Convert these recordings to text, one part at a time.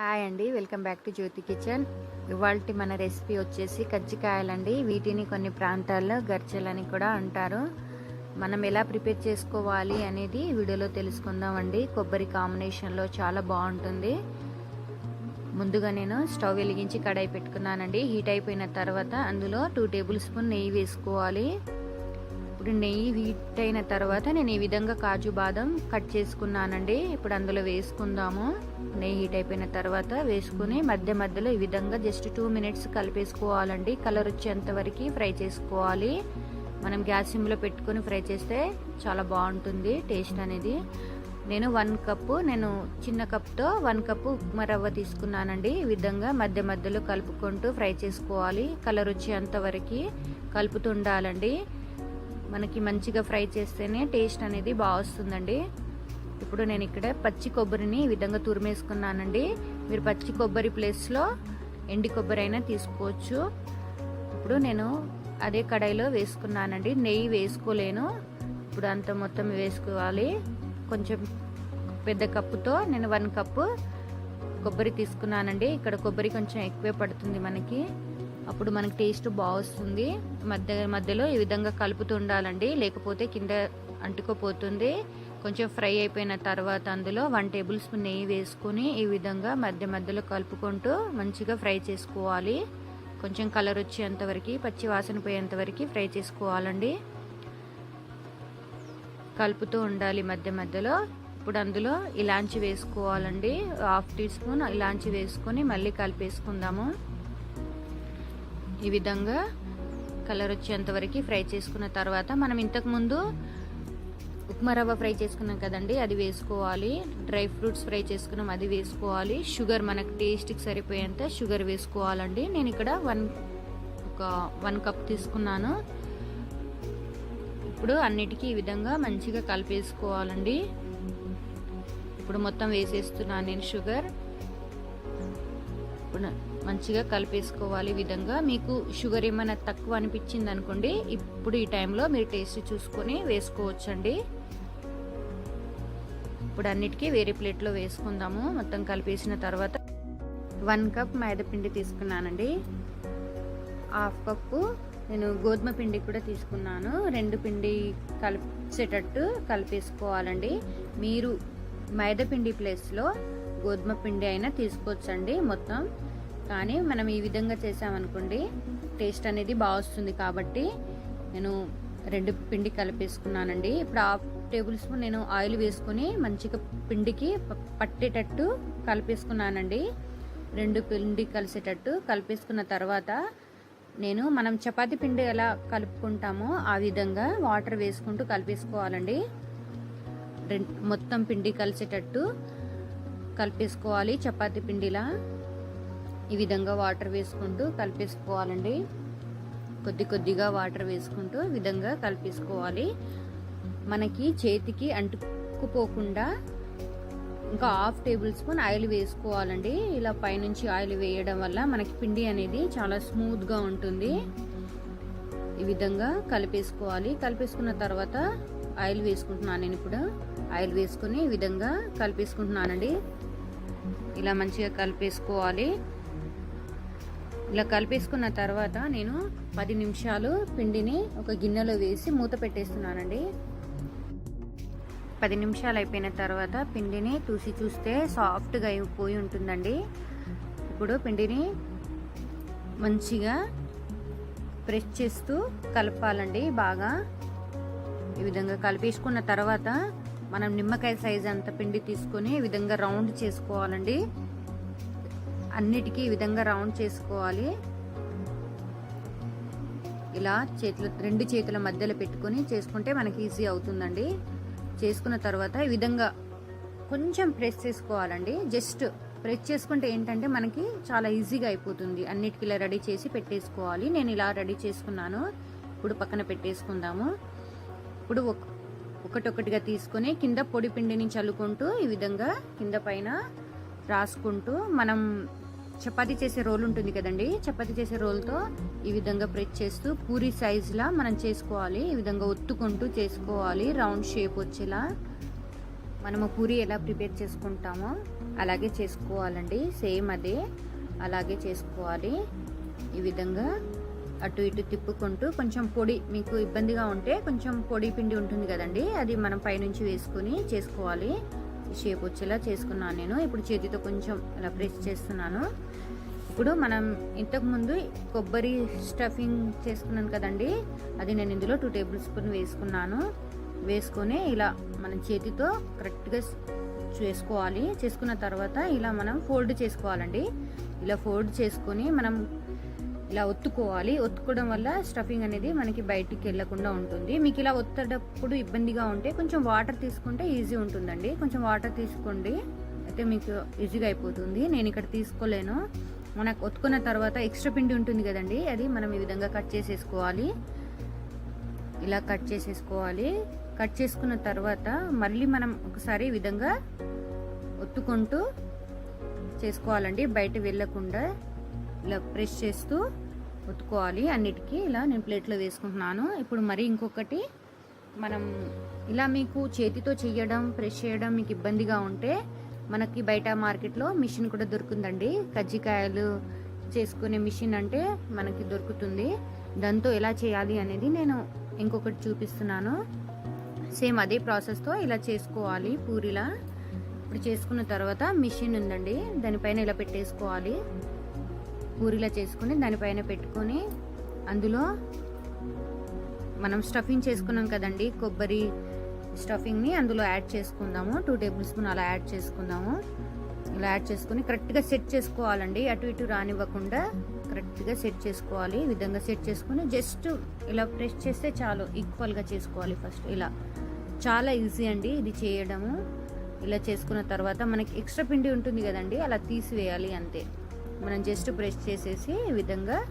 Hi అండి welcome back to Jyothi kitchen. ఇవాళ మన రెసిపీ వచ్చేసి కజ్జికాయలండి. వీటిని కొన్ని ప్రాంతాల్లో గర్చెలని కూడా అంటారు. మనం ఎలా ప్రిపేర్ చేసుకోవాలి అనేది వీడియోలో తెలుసుకుందామండి. కొబ్బరి కాంబినేషన్లో చాలా బాగుంటుంది. ముందుగా నేను స్టవ్ వెలిగించి కడాయి పెట్టుకున్నానండి. హీట్ అయిపోయిన తర్వాత అందులో టూ టేబుల్ స్పూన్ నెయ్యి వేసుకోవాలి. ఇప్పుడు నెయ్యి హీట్ అయిన తర్వాత నేను ఈ విధంగా కాజు బాదం కట్ చేసుకున్నానండి. ఇప్పుడు అందులో వేసుకుందాము. నెయ్యి హీట్ అయిపోయిన తర్వాత వేసుకుని మధ్య మధ్యలో ఈ విధంగా జస్ట్ టూ మినిట్స్ కలిపేసుకోవాలండి. కలర్ వచ్చేంత వరకు ఫ్రై చేసుకోవాలి. మనం గ్యాస్ సిమ్లో పెట్టుకొని ఫ్రై చేస్తే చాలా బాగుంటుంది టేస్ట్ అనేది. నేను వన్ కప్పు నేను చిన్న కప్తో వన్ కప్పు ఉప్మా రవ్వ తీసుకున్నానండి. ఈ విధంగా మధ్య మధ్యలో కలుపుకుంటూ ఫ్రై చేసుకోవాలి. కలర్ వచ్చేంత వరకు కలుపుతుండాలండి. మనకి మంచిగా ఫ్రై చేస్తేనే టేస్ట్ అనేది బాగా వస్తుందండి. ఇప్పుడు నేను ఇక్కడ పచ్చి కొబ్బరిని ఈ విధంగా తురిమేసుకున్నానండి. మీరు పచ్చి కొబ్బరి ప్లేస్లో ఎండి కొబ్బరి అయినా తీసుకోవచ్చు. ఇప్పుడు నేను అదే కడాయిలో వేసుకున్నానండి. నెయ్యి వేసుకోలేను. ఇప్పుడు అంత మొత్తం వేసుకోవాలి. కొంచెం పెద్ద కప్పుతో నేను వన్ కప్పు కొబ్బరి తీసుకున్నానండి. ఇక్కడ కొబ్బరి కొంచెం ఎక్కువే పడుతుంది మనకి. అప్పుడు మనకి టేస్ట్ బాగుస్తుంది. మధ్య మధ్యలో ఈ విధంగా కలుపుతూ ఉండాలండి లేకపోతే కింద అంటుకోపోతుంది. కొంచెం ఫ్రై అయిపోయిన తర్వాత అందులో వన్ టేబుల్ స్పూన్ నెయ్యి వేసుకుని ఈ విధంగా మధ్య మధ్యలో కలుపుకుంటూ మంచిగా ఫ్రై చేసుకోవాలి. కొంచెం కలర్ వచ్చేంత వరకు పచ్చి వాసన పోయేంత వరకు ఫ్రై చేసుకోవాలండి. కలుపుతూ ఉండాలి మధ్య మధ్యలో. ఇప్పుడు అందులో ఇలాంచి వేసుకోవాలండి. హాఫ్ టీ స్పూన్ ఇలాంచి వేసుకొని మళ్ళీ కలిపేసుకుందాము. ఈ విధంగా కలర్ వచ్చేంత వరకు ఫ్రై చేసుకున్న తర్వాత మనం ఇంతకుముందు ఉప్మా రవ్వ ఫ్రై చేసుకున్నాం కదండి అది వేసుకోవాలి. డ్రై ఫ్రూట్స్ ఫ్రై చేసుకున్నాం అది వేసుకోవాలి. షుగర్ మనకు టేస్ట్కి సరిపోయేంత షుగర్ వేసుకోవాలండి. నేను ఇక్కడ వన్ ఒక వన్ కప్ తీసుకున్నాను. ఇప్పుడు అన్నిటికీ ఈ విధంగా మంచిగా కలిపేసుకోవాలండి. ఇప్పుడు మొత్తం వేసేస్తున్నాను నేను షుగర్. ఇప్పుడు మంచిగా కలిపేసుకోవాలి విధంగా. మీకు షుగర్ ఏమైనా తక్కువ అనిపించింది అనుకోండి ఇప్పుడు ఈ టైంలో మీరు టేస్ట్ చూసుకొని వేసుకోవచ్చండి. ఇప్పుడు అన్నిటికీ వేరే ప్లేట్లో వేసుకుందాము. మొత్తం కలిపేసిన తర్వాత వన్ కప్ మైదాపిండి తీసుకున్నానండి. హాఫ్ కప్పు నేను గోధుమ పిండి కూడా తీసుకున్నాను. రెండు పిండి కలిసేటట్టు కలిపేసుకోవాలండి. మీరు మైదపిండి ప్లేస్లో గోధుమ పిండి అయినా తీసుకోవచ్చండి మొత్తం. కానీ మనం ఈ విధంగా చేసామనుకోండి టేస్ట్ అనేది బాగా వస్తుంది కాబట్టి నేను రెండు పిండి కలిపేసుకున్నానండి. ఇప్పుడు హాఫ్ టేబుల్ స్పూన్ నేను ఆయిల్ వేసుకొని మంచిగా పిండికి పట్టేటట్టు కలిపేసుకున్నానండి. రెండు పిండి కలిసేటట్టు కలిపేసుకున్న తర్వాత నేను మనం చపాతి పిండి ఎలా కలుపుకుంటామో ఆ విధంగా వాటర్ వేసుకుంటూ కలిపేసుకోవాలండి. మొత్తం పిండి కలిసేటట్టు కలిపేసుకోవాలి చపాతి పిండిలా. ఈ విధంగా వాటర్ వేసుకుంటూ కలిపేసుకోవాలండి. కొద్ది కొద్దిగా వాటర్ వేసుకుంటూ విధంగా కలిపేసుకోవాలి. మనకి చేతికి అంటుకుపోకుండా ఇంకా హాఫ్ టేబుల్ స్పూన్ ఆయిల్ వేసుకోవాలండి. ఇలా పైనుంచి ఆయిల్ వేయడం వల్ల మనకి పిండి అనేది చాలా స్మూత్గా ఉంటుంది. ఈ విధంగా కలిపేసుకోవాలి. కలిపేసుకున్న తర్వాత ఆయిల్ వేసుకుంటున్నాను నేను ఇప్పుడు. ఆయిల్ వేసుకుని ఈ విధంగా కలిపేసుకుంటున్నానండి. ఇలా మంచిగా కలిపేసుకోవాలి. ఇలా కలిపేసుకున్న తర్వాత నేను పది నిమిషాలు పిండిని ఒక గిన్నెలో వేసి మూత పెట్టేస్తున్నానండి. పది నిమిషాలు అయిపోయిన తర్వాత పిండిని చూసి చూస్తే సాఫ్ట్గా అయిపోయి ఉంటుందండి. ఇప్పుడు పిండిని మంచిగా ప్రెస్ చేస్తూ కలపాలండి బాగా. ఈ విధంగా కలిపేసుకున్న తర్వాత మనం నిమ్మకాయ సైజ్ అంత పిండి తీసుకొని ఈ విధంగా రౌండ్ చేసుకోవాలండి. అన్నిటికీ ఈ విధంగా రౌండ్ చేసుకోవాలి. ఇలా చేతుల రెండు చేతుల మధ్యలో పెట్టుకొని చేసుకుంటే మనకి ఈజీ అవుతుందండి. చేసుకున్న తర్వాత ఈ విధంగా కొంచెం ప్రెస్ చేసుకోవాలండి. జస్ట్ ప్రెస్ చేసుకుంటే ఏంటంటే మనకి చాలా ఈజీగా అయిపోతుంది. అన్నిటికీ ఇలా రెడీ చేసి పెట్టేసుకోవాలి. నేను ఇలా రెడీ చేసుకున్నాను. ఇప్పుడు పక్కన పెట్టేసుకుందాము. ఇప్పుడు ఒకటొకటిగా తీసుకొని కింద పొడి పిండిని చల్లుకుంటూ ఈ విధంగా కింద పైన రాసుకుంటూ మనం చపాతీ చేసే రోల్ ఉంటుంది కదండి. చపాతీ చేసే రోల్తో ఈ విధంగా ప్రెస్ చేస్తూ పూరి సైజులా మనం చేసుకోవాలి. ఈ విధంగా ఒత్తుకుంటూ చేసుకోవాలి. రౌండ్ షేప్ వచ్చేలా మనము పూరి ఎలా ప్రిపేర్ చేసుకుంటామో అలాగే చేసుకోవాలండి. సేమ్ అదే. అలాగే చేసుకోవాలి. ఈ విధంగా అటు ఇటు తిప్పుకుంటూ కొంచెం పొడి మీకు ఇబ్బందిగా ఉంటే కొంచెం పొడి పిండి ఉంటుంది కదండి. అది మనం పైనుంచి వేసుకొని చేసుకోవాలి. షేప్ వచ్చేలా చేసుకున్నాను నేను. ఇప్పుడు చేతితో కొంచెం అలా ప్రెస్ చేస్తున్నాను. ఇప్పుడు మనం ఇంతకుముందు కొబ్బరి స్టఫింగ్ చేసుకున్నాను కదండి. అది నేను ఇందులో టూ టేబుల్ స్పూన్ వేసుకున్నాను. వేసుకొని ఇలా మన చేతితో కరెక్ట్గా చేసుకోవాలి. చేసుకున్న తర్వాత ఇలా మనం ఫోల్డ్ చేసుకోవాలండి. ఇలా ఫోల్డ్ చేసుకొని మనం ఇలా ఒత్తుకోవాలి. ఒత్తుకోవడం వల్ల స్టఫింగ్ అనేది మనకి బయటికి వెళ్ళకుండా ఉంటుంది. మీకు ఇలా ఒత్తేటప్పుడు ఇబ్బందిగా ఉంటే కొంచెం వాటర్ తీసుకుంటే ఈజీ ఉంటుందండి. కొంచెం వాటర్ తీసుకోండి. అయితే మీకు ఈజీగా అయిపోతుంది. నేను ఇక్కడ తీసుకోలేను. మనకు ఒత్తుకున్న తర్వాత ఎక్స్ట్రా పిండి ఉంటుంది కదండి అది మనం ఈ విధంగా కట్ చేసేసుకోవాలి. ఇలా కట్ చేసేసుకోవాలి. కట్ చేసుకున్న తర్వాత మళ్ళీ మనం ఒకసారి ఈ విధంగా ఒత్తుకుంటూ చేసుకోవాలండి. బయట వెళ్ళకుండా ఇలా ప్రెస్ చేస్తూ ఒత్తుకోవాలి. అన్నిటికీ ఇలా నేను ప్లేట్లో వేసుకుంటున్నాను. ఇప్పుడు మరి ఇంకొకటి మనం ఇలా మీకు చేతితో చేయడం ప్రెస్ చేయడం మీకు ఇబ్బందిగా ఉంటే మనకి బయట మార్కెట్లో మిషన్ కూడా దొరుకుతుందండి. కజ్జికాయలు చేసుకునే మిషన్ అంటే మనకి దొరుకుతుంది. దాంతో ఎలా చేయాలి అనేది నేను ఇంకొకటి చూపిస్తున్నాను. సేమ్ అదే ప్రాసెస్తో ఇలా చేసుకోవాలి పూరిలా. ఇప్పుడు చేసుకున్న తర్వాత మిషన్ ఉందండి. దానిపైన ఇలా పెట్టేసుకోవాలి. పూరిలా చేసుకుని దానిపైన పెట్టుకొని అందులో మనం స్టఫింగ్ చేసుకున్నాం కదండి. కొబ్బరి స్టఫింగ్ని అందులో యాడ్ చేసుకుందాము. టూ టేబుల్ స్పూన్ అలా యాడ్ చేసుకుందాము. ఇలా యాడ్ చేసుకుని కరెక్ట్గా సెట్ చేసుకోవాలండి. అటు ఇటు రానివ్వకుండా కరెక్ట్గా సెట్ చేసుకోవాలి. ఈ విధంగా సెట్ చేసుకుని జస్ట్ ఇలా ప్రెస్ చేస్తే చాలు ఈక్వల్గా చేసుకోవాలి ఫస్ట్. ఇలా చాలా ఈజీ అండి ఇది చేయడము. ఇలా చేసుకున్న తర్వాత మనకి ఎక్స్ట్రా పిండి ఉంటుంది కదండి అలా తీసివేయాలి అంతే. మనం జస్ట్ ప్రెస్ చేసేసి ఈ విధంగా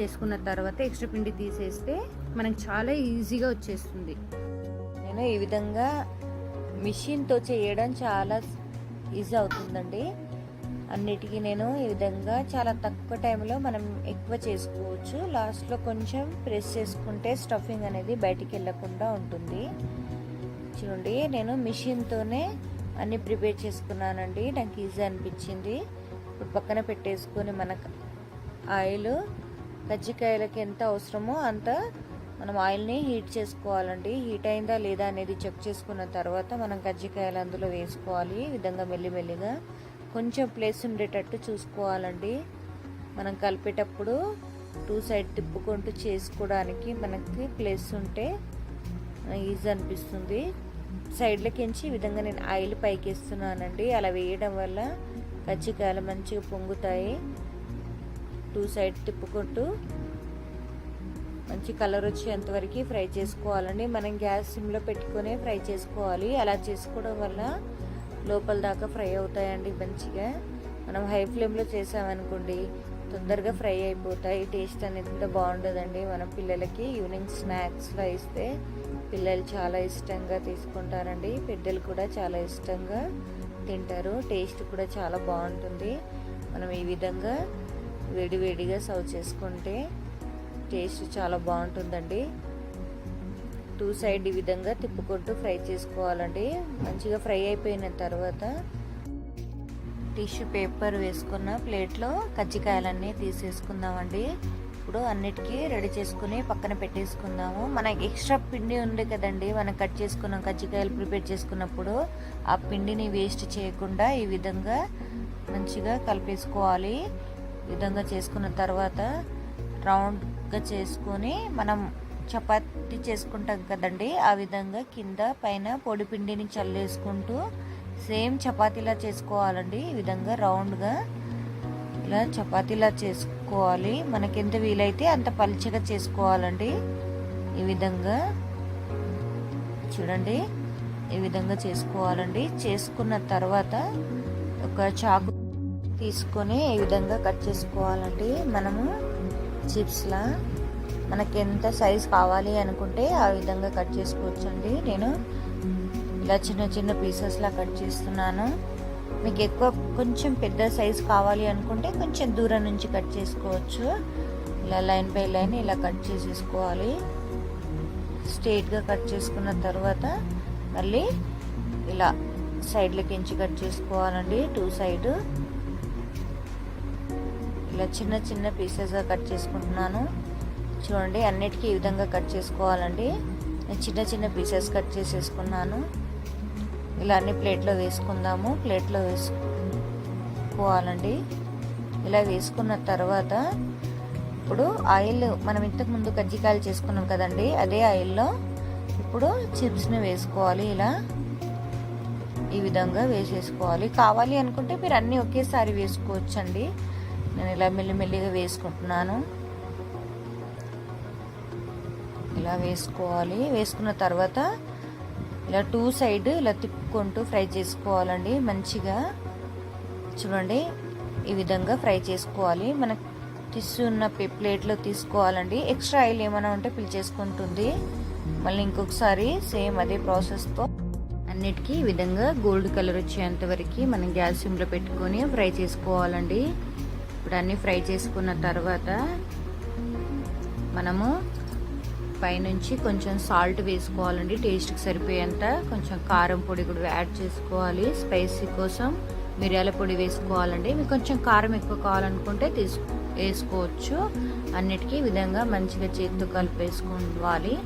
చేసుకున్న తర్వాత ఎక్స్ట్రా పిండి తీసేస్తే మనకు చాలా ఈజీగా వచ్చేస్తుంది. నేను ఈ విధంగా మిషన్తో చేయడం చాలా ఈజీ అవుతుందండి. అన్నిటికీ నేను ఈ విధంగా చాలా తక్కువ టైంలో మనం ఎక్కువ చేసుకోవచ్చు. లాస్ట్లో కొంచెం ప్రెస్ చేసుకుంటే స్టఫింగ్ అనేది బయటికి వెళ్ళకుండా ఉంటుంది. చూడండి నేను మిషన్తోనే అన్ని ప్రిపేర్ చేసుకున్నానండి. నాకు ఈజీ అనిపించింది. ఇప్పుడు పక్కన పెట్టేసుకొని మనకు ఆయిల్ కజ్జికాయలకి ఎంత అవసరమో అంత మనం ఆయిల్ని హీట్ చేసుకోవాలండి. హీట్ అయిందా లేదా అనేది చెక్ చేసుకున్న తర్వాత మనం కజ్జికాయలు అందులో వేసుకోవాలి. ఈ విధంగా మెల్లిమెల్లిగా కొంచెం ప్లేస్ ఉండేటట్టు చూసుకోవాలండి. మనం కలిపేటప్పుడు టూ సైడ్ తిప్పుకుంటూ చేసుకోవడానికి మనకి ప్లేస్ ఉంటే ఈజీ అనిపిస్తుంది. సైడ్లకించి ఈ విధంగా నేను ఆయిల్ పైకిస్తున్నానండి. అలా వేయడం వల్ల కజ్జికాయలు మంచిగా పొంగుతాయి. టూ సైడ్ తిప్పుకుంటూ మంచి కలర్ వచ్చేంతవరకు ఫ్రై చేసుకోవాలండి. మనం గ్యాస్ సిమ్లో పెట్టుకొని ఫ్రై చేసుకోవాలి. అలా చేసుకోవడం వల్ల లోపల దాకా ఫ్రై అవుతాయండి మంచిగా. మనం హై ఫ్లేమ్లో చేసామనుకోండి తొందరగా ఫ్రై అయిపోతాయి. టేస్ట్ అనేది కూడా బాగుంటుందండి మనం పిల్లలకి ఈవినింగ్ స్నాక్స్లో ఇస్తే పిల్లలు చాలా ఇష్టంగా తీసుకుంటారండి. పెద్దలు కూడా చాలా ఇష్టంగా తింటారు. టేస్ట్ కూడా చాలా బాగుంటుంది. మనం ఈ విధంగా వేడివేడిగా సర్వ్ చేసుకుంటే టేస్ట్ చాలా బాగుంటుందండి. టూ సైడ్ ఈ విధంగా తిప్పుకుంటూ ఫ్రై చేసుకోవాలండి. మంచిగా ఫ్రై అయిపోయిన తర్వాత టిష్యూ పేపర్ వేసుకున్న ప్లేట్లో కజ్జికాయలన్నీ తీసేసుకుందామండి. ఇప్పుడు అన్నిటికీ రెడీ చేసుకుని పక్కన పెట్టేసుకుందాము. మనకి ఎక్స్ట్రా పిండి ఉంది కదండి మనం కట్ చేసుకున్నాం కజ్జికాయలు ప్రిపేర్ చేసుకున్నప్పుడు ఆ పిండిని వేస్ట్ చేయకుండా ఈ విధంగా మంచిగా కలిపేసుకోవాలి. ఈ విధంగా చేసుకున్న తర్వాత రౌండ్ రౌండ్గా చేసుకొని మనం చపాతి చేసుకుంటాం కదండి ఆ విధంగా కింద పైన పొడి పిండిని చల్లేసుకుంటూ సేమ్ చపాతీలా చేసుకోవాలండి. ఈ విధంగా రౌండ్గా ఇలా చపాతీలా చేసుకోవాలి. మనకి ఎంత వీలైతే అంత పలుచగా చేసుకోవాలండి. ఈ విధంగా చూడండి ఈ విధంగా చేసుకోవాలండి. చేసుకున్న తర్వాత ఒక చాకు తీసుకొని ఈ విధంగా కట్ చేసుకోవాలండి. మనము చిప్స్లా మనకి ఎంత సైజ్ కావాలి అనుకుంటే ఆ విధంగా కట్ చేసుకోవచ్చండి. నేను ఇలా చిన్న చిన్న పీసెస్లా కట్ చేస్తున్నాను. మీకు ఎక్కువ కొంచెం పెద్ద సైజ్ కావాలి అనుకుంటే కొంచెం దూరం నుంచి కట్ చేసుకోవచ్చు. ఇలా లైన్ బై లైన్ ఇలా కట్ చేసేసుకోవాలి. స్ట్రేట్గా కట్ చేసుకున్న తర్వాత మళ్ళీ ఇలా సైడ్లకి ఎంచి కట్ చేసుకోవాలండి. టూ సైడ్ ఇలా చిన్న చిన్న పీసెస్గా కట్ చేసుకుంటున్నాను. చూడండి అన్నిటికీ ఈ విధంగా కట్ చేసుకోవాలండి. నేను చిన్న చిన్న పీసెస్ కట్ చేసేసుకున్నాను. ఇలా అన్ని ప్లేట్లో వేసుకుందాము. ప్లేట్లో వేసుకోవాలండి. ఇలా వేసుకున్న తర్వాత ఇప్పుడు ఆయిల్ మనం ఇంతకు ముందు కజ్జికాయలు చేసుకున్నాం కదండి అదే ఆయిల్లో ఇప్పుడు చిప్స్ని వేసుకోవాలి. ఇలా ఈ విధంగా వేసేసుకోవాలి. కావాలి అనుకుంటే మీరు అన్నీ ఒకేసారి వేసుకోవచ్చండి. నేను ఇలా మెల్లిమెల్లిగా వేసుకుంటున్నాను. ఇలా వేసుకోవాలి. వేసుకున్న తర్వాత ఇలా టూ సైడ్ ఇలా తిప్పుకుంటూ ఫ్రై చేసుకోవాలండి. మంచిగా చూడండి ఈ విధంగా ఫ్రై చేసుకోవాలి. మన తీసున్న ప్లేట్లో తీసుకోవాలండి. ఎక్స్ట్రా ఆయిల్ ఏమైనా ఉంటే పిలిచేసుకుంటుంది మళ్ళీ ఇంకొకసారి సేమ్ అదే ప్రాసెస్తో అన్నిటికీ ఈ విధంగా గోల్డ్ కలర్ వచ్చేంత వరకు మనం గ్యాస్ సిమ్లో పెట్టుకొని ఫ్రై చేసుకోవాలండి. ఇప్పుడు అన్నీ ఫ్రై చేసుకున్న తర్వాత మనము పైనుంచి కొంచెం సాల్ట్ వేసుకోవాలండి. టేస్ట్కి సరిపోయేంత కొంచెం కారం పొడి కూడా యాడ్ చేసుకోవాలి. స్పైసీ కోసం మిరియాల పొడి వేసుకోవాలండి. మీకు కొంచెం కారం ఎక్కువ కావాలనుకుంటే తీసు వేసుకోవచ్చు. అన్నిటికీ విధంగా మంచిగా చేతితో కలిపేసుకోవాలి.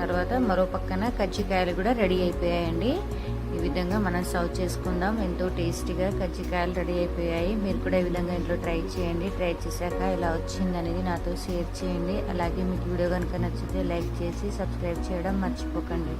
తర్వాత మరో పక్కన కజ్జికాయలు కూడా రెడీ అయిపోయాయండి. ఈ విధంగా మనం సర్వ్ చేసుకుందాం. ఎంతో టేస్టీగా కజ్జికాయలు రెడీ అయిపోయాయి. మీరు కూడా ఈ విధంగా ఇంట్లో ట్రై చేయండి. ట్రై చేశాక ఇలా వచ్చింది అనేది నాతో షేర్ చేయండి. అలాగే మీకు వీడియో కనుక నచ్చితే లైక్ చేసి సబ్స్క్రైబ్ చేయడం మర్చిపోకండి.